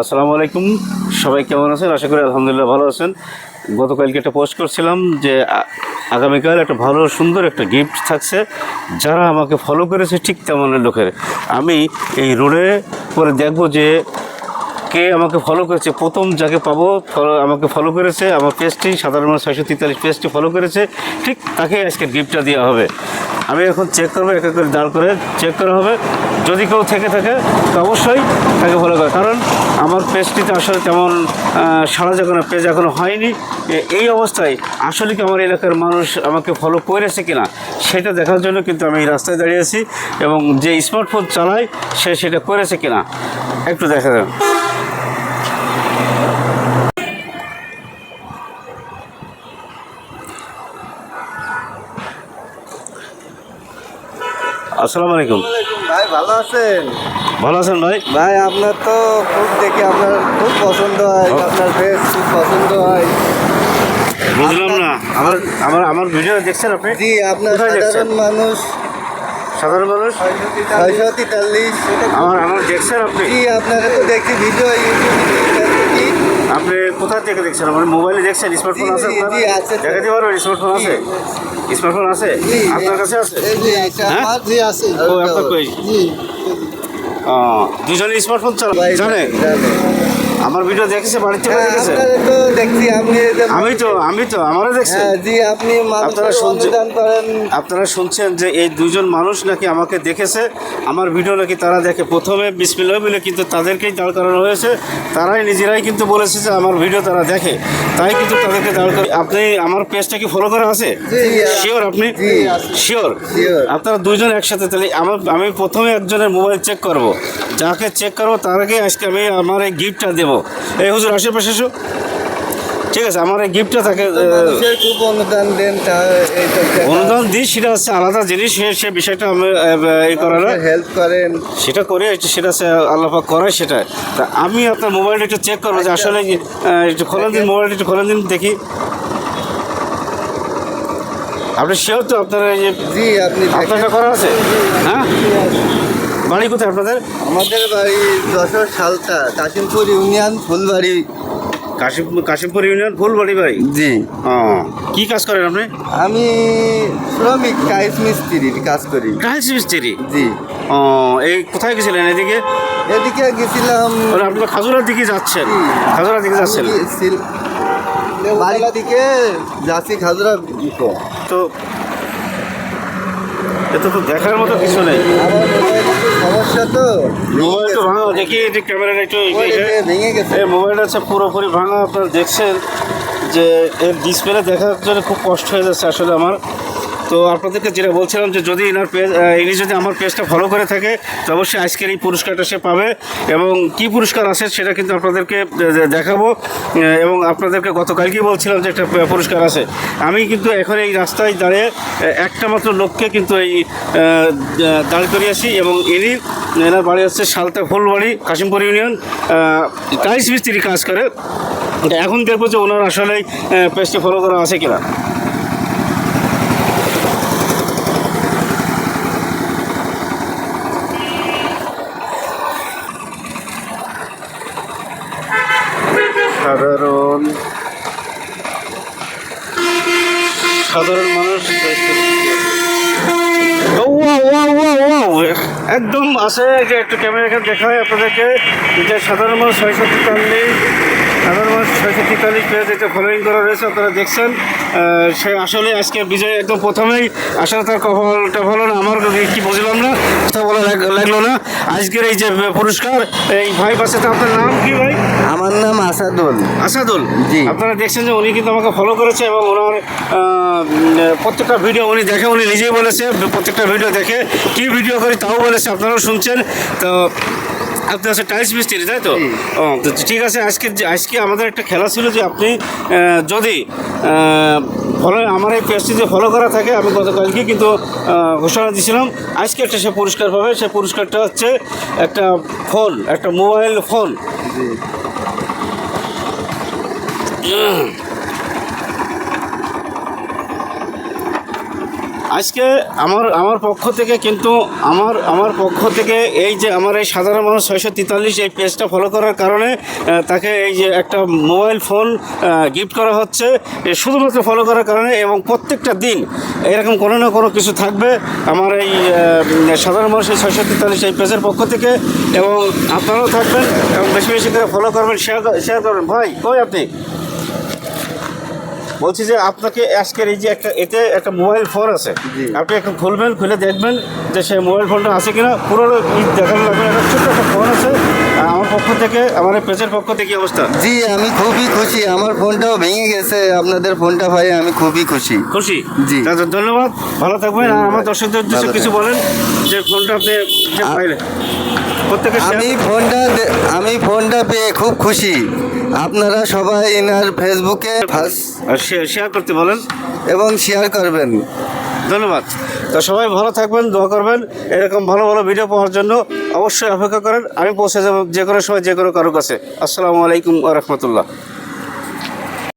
আসসালামু আলাইকুম। সবাই কেমন আছেন? আশা করি আলহামদুলিল্লাহ ভালো আছেন। গতকালকে একটা পোস্ট করছিলাম যে আগামীকাল একটা ভালো, সুন্দর একটা গিফট থাকছে। যারা আমাকে ফলো করেছে ঠিক তেমন লোকের। আমি এই রোডে পরে দেখব যে, কে আমাকে ফলো করেছে। প্রথম যাকে পাবো ফলো আমাকে ফলো করেছে। আমার পেজটি সাধারণ ছয়শো তেতাল্লিশ পেজটি ফলো করেছে। ঠিক তাকে আজকে গিফটটা দেওয়া হবে। আমি এখন চেক করব, এক করে দাঁড় করে চেক করা হবে। যদি কেউ থেকে থাকে, তো অবশ্যই তাকে ফলো করে। কারণ আমার পেজটিতে আসলে তেমন সারা যখন পেজ এখনও হয়নি। এই অবস্থায় আসলে কি আমার এলাকার মানুষ আমাকে ফলো করেছে কিনা, সেটা দেখার জন্য কিন্তু আমি রাস্তায় দাঁড়িয়ে আছি এবং যে স্মার্টফোন চালায়, সে সেটা করেছে কিনা, একটু দেখা যাবে আসসালামু আলাইকুম। ভাই, ভালো আছেন? ভালো আছেন ভাই? ভাই আপনার তো খুব দেখে আপনার খুব পছন্দ হয় আপনার ফেস খুব পছন্দ হয়। বুঝলাম না। আমার আমার আমার ভিডিও দেখছেন আপনি? জি আপনার? সাধারণ মানুষ। সাধারণ মানুষ? ছয়শো তেতাল্লিশ। আমার আমার দেখছেন আপনি? জি আপনারা তো দেখছি ভিডিও আপনি কোথা থেকে দেখছেন? আমার মোবাইলে দেখছেন স্মার্টফোন আছে আপনার? দেখাতে পারবেন স্মার্টফোন আছে? স্মার্টফোন আছে। আপনার কাছে আছে। হ্যাঁ? জি আছে ও আপনার কই? জি দুজনে স্মার্টফোন চালাবে জানে। আমার ভিডিও দেখেছে বাড়ির থেকে হ্যাঁ, দেখেছে? তো দেখছি আপনি আমি তো আমি তো আমারও দেখছি। হ্যাঁ জি আপনি আপনারা শুনছেন? করেন। আপনারা শুনছেন যে এই দুজন মানুষ নাকি আমাকে দেখেছে আমার ভিডিও নাকি তারা দেখে। প্রথমে বিসমিল্লাহ বলে কিন্তু তাদেরকেই দাঁড় করানো হয়েছে। তারাই নিজেরাই কিন্তু বলেছে যে আমার ভিডিও তারা দেখে। তাই কিন্তু তাদেরকে দাঁড় করে আপনি আমার পেজটা কি ফলো করা আছে? শিওর আপনি? শিওর আপনারা দুজন একসাথে তাহলে আমার আমি প্রথমে একজনের মোবাইল চেক করব। যাকে চেক করব তার আগে আজকে আমি আমার এই গিফটটা দেবো এই হুজুর আশেপাশে এসো ঠিক আছে আমার এই গিফটটা তাকে আহ, খুব অনুদান দেন অনুদান দিই সেটা হচ্ছে আলাদা জিনিস সে- বিষয়টা আমি এই করে না হেল্প করেন। সেটা করে সেটা হচ্ছে আল্লাপাক করায় সেটা। তা আমি আপনার মোবাইলটা একটু চেক করব যে আসলে একটু খোলেন দিন মোবাইলটা একটু খোলেন দিন দেখি। আপনি শিওর তো আপনার এই যে জি আপনি আপনারটা। করা আছে? হ্যাঁ? বাড়ি কোথায় আপনাদের? আমাদের বাড়ি যশোর সালতা কাশিমপুর ইউনিয়ন ফুলবাড়ি। কাশিম কাশিমপুর ইউনিয়ন ফুলবাড়ি ভাই? জি। কী কাজ করেন আপনি? আমি শ্রমিক টাইস মিস্ত্রির কাজ করি। টাইলস মিস্ত্রি? জি। ও এই কোথায় গেছিলেন এদিকে? এদিকে গেছিলাম আপনি তো খাজুরার দিকে যাচ্ছেন। খাজুরার দিকে যাচ্ছেন। বাড়ির দিকে যাচ্ছি খাজুরা। তো এটা তো দেখার মতো কিছু নেই। সমস্যা তো মোবাইল তো ভাঙা দেখি এটা ক্যামেরাটা একটু ওই যে ভেঙে গেছে। মোবাইলটা হচ্ছে পুরোপুরি ভাঙা আপনারা দেখছেন যে এর ডিসপ্লে দেখার জন্য খুব কষ্ট হয়ে যাচ্ছে আসলে আমার। তো আপনাদেরকে যেটা বলছিলাম যে যদি এনার পেজ ইনি যদি আমার পেজটা ফলো করে থাকে, তো অবশ্যই আজকের এই পুরস্কারটা সে পাবে। এবং কি পুরস্কার আছে সেটা কিন্তু আপনাদেরকে দেখাবো। এবং আপনাদেরকে গতকালকেই বলছিলাম যে একটা পুরস্কার আছে। আমি কিন্তু এখন এই রাস্তায় দাঁড়িয়ে একটা মাত্র লোককে কিন্তু এই দাঁড় করে আসি এবং ইনি, এনার বাড়ি হচ্ছে সালতা ফুলবাড়ি, কাশিমপুর ইউনিয়ন। টাইস মিস্ত্রি কাজ করে। এখন দেখব যে ওনার আসলে পেজটি ফলো করা আছে কিনা। সাধারণ সাধারণ মানুষ একদম আছে যে একটু ক্যামেরা এখানে দেখা হয় আপনাদেরকে। যে সাধারণ মানুষ ছয়শো তেতাল্লিশ সাধারণ মানুষ ছয়শো তেতাল্লিশ পেজ এটা ফলোয়িং করা রয়েছে আপনারা দেখছেন। সে আসলে আজকে বিজয় একদম প্রথমেই আসলে তার কপালটা ভালো না আমার কি বুঝলাম না কথা বলা লাগল না। আজকের এই যে পুরস্কার এই ভাই পাশে তো আপনার নাম কি ভাই? আমার নাম আসাদুল। আসাদুল? জি। আপনারা দেখছেন যে উনি কিন্তু আমাকে ফলো করেছে এবং ওনার প্রত্যেকটা ভিডিও উনি দেখে উনি নিজেই বলেছে প্রত্যেকটা ভিডিও দেখে। কি ভিডিও করি তাও বলেছে আপনারাও শুনছেন। তো আপনি আছে টাইলস মিস্ত্রি তাই তো? ও তো ঠিক আছে আজকে আজকে আমাদের একটা খেলা ছিল যে আপনি যদি ফলো আমার এই পেজটি যে ফলো করা থাকে আমি গতকালকে কিন্তু ঘোষণা দিয়েছিলাম আজকে একটা সে পুরস্কার পাবে সে পুরস্কারটা হচ্ছে একটা ফোন একটা মোবাইল ফোন আজকে আমার আমার পক্ষ থেকে কিন্তু আমার আমার পক্ষ থেকে এই যে আমার এই সাধারণ মানুষ ছয়শো তেতাল্লিশ এই পেজটা ফলো করার কারণে তাকে এই যে একটা মোবাইল ফোন গিফট করা হচ্ছে শুধুমাত্র ফলো করার কারণে এবং প্রত্যেকটা দিন এরকম কোনো না কোনো কিছু থাকবে আমার এই সাধারণ মানুষ এই ছয়শো তেতাল্লিশ এই পেজের পক্ষ থেকে এবং আপনারাও থাকবেন এবং বেশি বেশি করে ফলো করবেন শেয়ার শেয়ার করবেন। ভাই, কই আপনি? বলছি যে আপনাকে আজকের এই যে একটা এতে একটা মোবাইল ফোন আছে। আপনি একটু খুলবেন খুলে দেখবেন যে সেই মোবাইল ফোনটা আছে কিনা। পুরো দেখানো লাগবে একটা ছোট্ট একটা ফোন আছে। আর আমার পক্ষ থেকে আমার পেজের পক্ষ থেকে কি অবস্থা। জি আমি খুবই খুশি। আমার ফোনটাও ভেঙে গেছে। আপনাদের ফোনটা ভাই আমি খুবই খুশি। খুশি? জি। ধন্যবাদ। ভালো থাকবেন। আর আমার দর্শকদের উদ্দেশ্যে কিছু বলেন যে ফোনটা আপনি যে পাইলেন। আমি ফোনটা আমি ফোনটা পেয়ে খুব খুশি। আপনারা সবাই এনার ফেসবুকে শেয়ার করতে বলেন। এবং শেয়ার করবেন। ধন্যবাদ। তো সবাই ভালো থাকবেন দোয়া করবেন। এরকম ভালো ভালো ভিডিও পাওয়ার জন্য অবশ্যই অপেক্ষা করেন। আমি পৌঁছে যাব যে কোনো সময় যে কোনো কারও কাছে। আসসালামু আলাইকুম রহমতুল্লাহ।